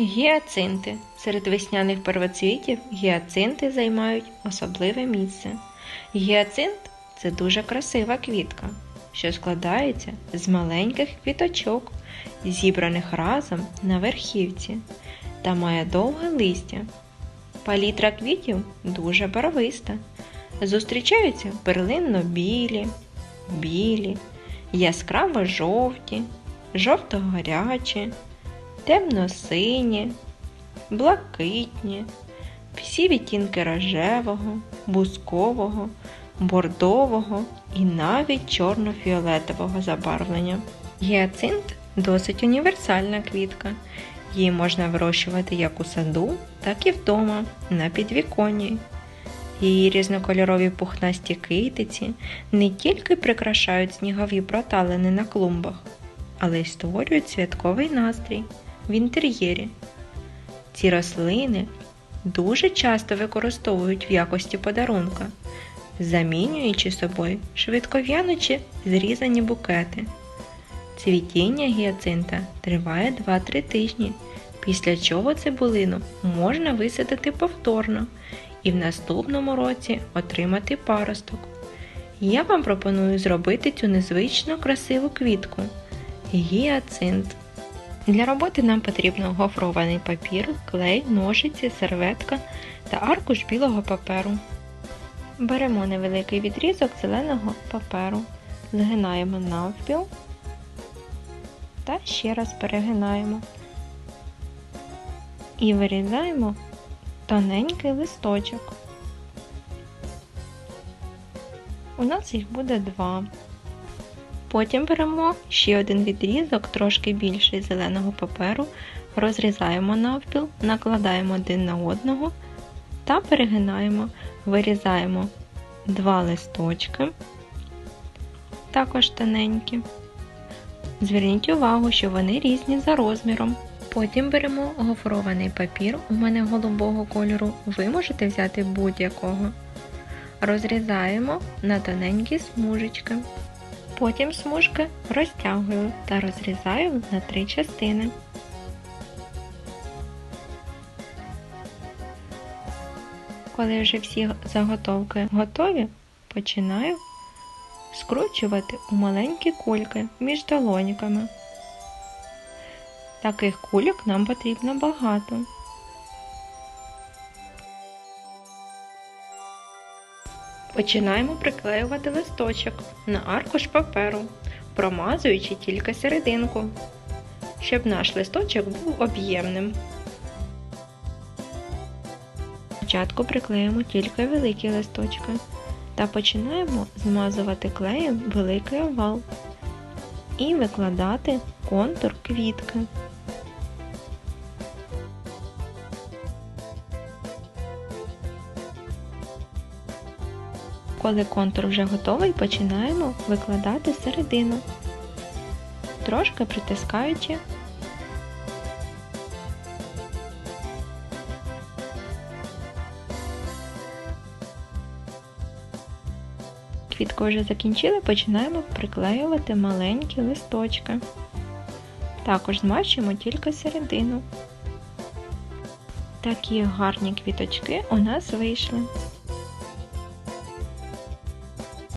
Гіацинти. Серед весняних первоцвітів гіацинти займають особливе місце. Гіацинт це дуже красива квітка, що складається з маленьких квіточок, зібраних разом на верхівці, та має довге листя. Палітра квітів дуже барвиста. Зустрічаються перлинно-білі, білі, яскраво жовті, жовто-гарячі, темно-сині, блакитні, всі відтінки рожевого, бускового, бордового і навіть чорно-фіолетового забарвлення. Гіацинт досить універсальна квітка. Її можна вирощувати як у саду, так і вдома, на підвіконні. Її різнокольорові пухнасті китиці не тільки прикрашають снігові проталини на клумбах, але й створюють святковий настрій в інтер'єрі. Ці рослини дуже часто використовують в якості подарунка, замінюючи собою швидков'яночі зрізані букети. Цвітіння гіацинта триває 2-3 тижні, після чого цибулину можна висадити повторно і в наступному році отримати паросток. Я вам пропоную зробити цю незвично красиву квітку гіацинт. Для роботи нам потрібно гофрований папір, клей, ножиці, серветка та аркуш білого паперу. Беремо невеликий відрізок зеленого паперу, згинаємо навпіл та ще раз перегинаємо. І вирізаємо тоненький листочок. У нас їх буде два. Потім беремо ще один відрізок, трошки більший зеленого паперу, розрізаємо навпіл, накладаємо один на одного та перегинаємо, вирізаємо два листочки, також тоненькі. Зверніть увагу, що вони різні за розміром. Потім беремо гофрований папір, у мене голубого кольору, ви можете взяти будь-якого. Розрізаємо на тоненькі смужечки. Потім смужки розтягую та розрізаю на три частини. Коли вже всі заготовки готові, починаю скручувати у маленькі кульки між долоньками. Таких кульок нам потрібно багато. Починаємо приклеювати листочок на аркуш паперу, промазуючи тільки серединку, щоб наш листочок був об'ємним. Спочатку приклеїмо тільки великі листочки та починаємо змазувати клеєм великий овал і викладати контур квітки. Коли контур вже готовий, починаємо викладати середину, трошки притискаючи. Квітку вже закінчили, починаємо приклеювати маленькі листочки. Також змащуємо тільки середину. Такі гарні квіточки у нас вийшли.